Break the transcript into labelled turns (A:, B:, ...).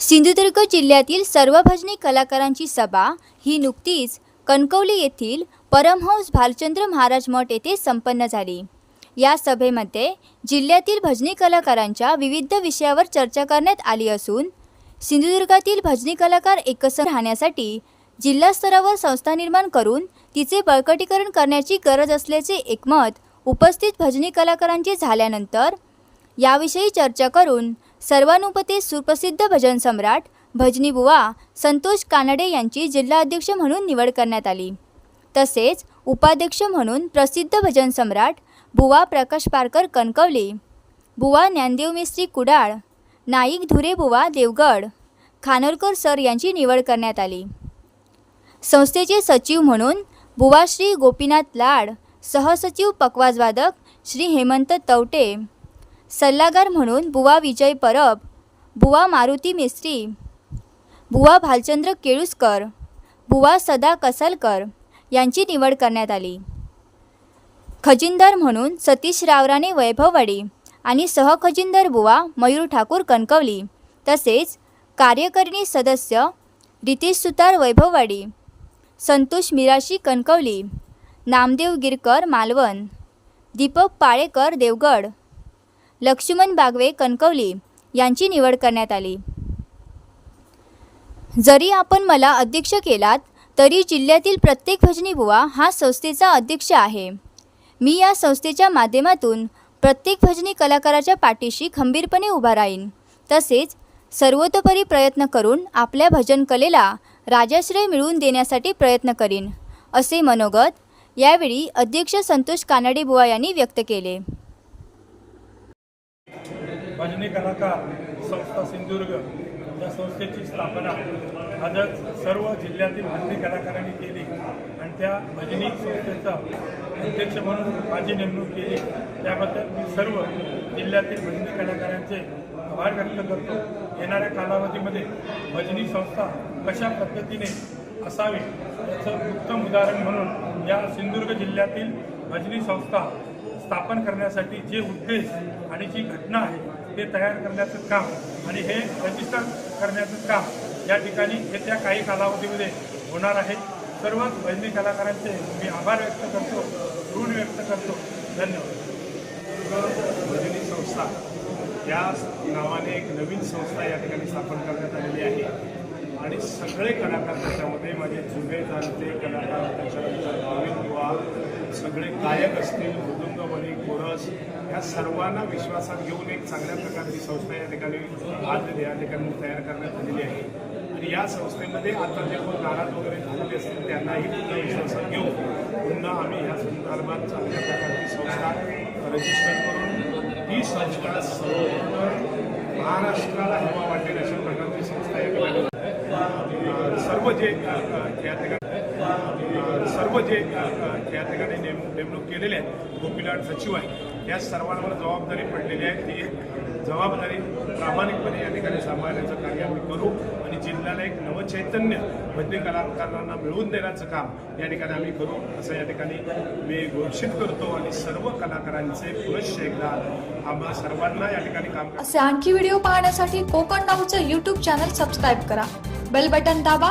A: सिंधुदुर्ग जिल्ह्यातील सर्व भजनी कलाकारांची सभा ही नुकतीच कणकवली येथील परमहंस भालचंद्र महाराज मठ येथे संपन्न झाली. या सभेमध्ये जिल्ह्यातील भजनी कलाकारांच्या विविध विषयावर चर्चा करण्यात आली असून सिंधुदुर्गातील भजनी कलाकार एकसर राहण्यासाठी जिल्हा स्तरावर संस्था निर्माण करून तिचे बळकटीकरण करण्याची गरज असल्याचे एकमत उपस्थित भजनी कलाकारांचे झाल्यानंतर याविषयी चर्चा करून सर्वानुपते सुप्रसिद्ध भजन सम्राट भजनी बुवा संतोष कानडे यांची जिल्हाध्यक्ष म्हणून निवड करण्यात आली. तसेच उपाध्यक्ष म्हणून प्रसिद्ध भजन सम्राट बुवा प्रकाश पारकर कणकवले बुवा ज्ञानदेव मिस्त्री कुडाळ नाईक धुरे बुवा देवगड खानोलकर सर यांची निवड करण्यात आली. संस्थेचे सचिव म्हणून बुवा श्री गोपीनाथ लाड सहसचिव पकवाजवादक श्री हेमंत तवटे सल्लागार म्हणून बुवा विजय परब बुवा मारुती मिस्त्री बुवा भालचंद्र केळुसकर बुवा सदा कसालकर यांची निवड करण्यात आली. खजिनदार म्हणून सतीश रावराने वैभववाडी आणि सहखजिनदार बुवा मयूर ठाकूर कणकवली तसेच कार्यकारिणी सदस्य रितेश सुतार वैभववाडी संतोष मिराशी कणकवली नामदेव गिरकर मालवण दीपक पाळेकर देवगड लक्ष्मण बागवे कणकवली यांची निवड करण्यात आली. जरी आपण मला अध्यक्ष केलात तरी जिल्ह्यातील प्रत्येक भजनी बुवा हा संस्थेचा अध्यक्ष आहे. मी या संस्थेच्या माध्यमातून प्रत्येक भजनी कलाकाराच्या पाठीशी खंबीरपणे उभा राहीन. तसेच सर्वतोपरी प्रयत्न करून आपल्या भजन कलेला राजाश्रय मिळवून देण्यासाठी प्रयत्न करीन असे मनोगत यावेळी अध्यक्ष संतोष कानडे बुवा यांनी व्यक्त केले.
B: भजनी कलाकार संस्था सिंधुदुर्ग या संस्थेची स्थापना आजच सर्व जिल्ह्यातील भजनी कलाकारांनी केली. आणि त्या भजनी संस्थेचा अध्यक्ष म्हणून माझी नेमणूक केली. त्याबद्दल मी सर्व जिल्ह्यातील भजनी कलाकारांचे आभार व्यक्त करतो. येणाऱ्या कालावधीमध्ये भजनी संस्था कशा पद्धतीने असावी याचं उत्तम उदाहरण म्हणून या सिंधुदुर्ग जिल्ह्यातील भजनी संस्था स्थापन करण्यासाठी जे उद्देश आणि जी घटना आहे ते तयार करण्याचं काम आणि हे रजिस्टर करण्याचं काम या ठिकाणी येत्या काही कालावधीमध्ये होणार आहे. सर्वच बहिणी कलाकारांचे मी आभार व्यक्त करतो ऋण व्यक्त करतो. धन्यवाद.
C: भजनी संस्था या नावाने एक नवीन संस्था या ठिकाणी स्थापन करण्यात आलेली आहे. आणि सगळे कलाकार त्याच्यामध्ये माझे जुने जाणते कलाकार त्याच्यानंतर नवीन युवा सगळे गायक असतील मृदुंगमणी ह्या सर्वांना विश्वासात घेऊन एक चांगल्या प्रकारची संस्था या ठिकाणी आज या ठिकाणी तयार करण्यात आलेली आहे. आणि या संस्थेमध्ये आता जे कोण नाराज वगैरे झालेले असतील त्यांनाही पुन्हा विश्वासात घेऊन पुन्हा आम्ही या संदर्भात चांगल्या प्रकारची संस्था रजिस्टर करून ही संस्था सर्व महाराष्ट्राला हवा वाटेल अशा प्रकारची संस्था या ठिकाणी सर्व जे या ठिकाणी सर्व जे त्या या ठिकाणी नेम नेमणूक केलेले आहेत गोपीनाथ सचिव आहे या सर्वांवर जबाबदारी पडलेली आहे. ती जबाबदारी प्रामाणिकपणे या ठिकाणी सांभाळण्याचं कार्य आम्ही करू आणि जिल्ह्याला एक नवचैतन्य भजनी कलाकारांना मिळवून देण्याचं काम या ठिकाणी आम्ही करू असं या ठिकाणी मी घोषित करतो आणि सर्व कलाकारांचे पुनश्च एकदा आम्हा सर्वांना या ठिकाणी काम
D: असे आणखी व्हिडिओ पाहण्यासाठी कोकण नाऊचं यूट्यूब चॅनल सबस्क्राईब करा. बेल बटन दाबा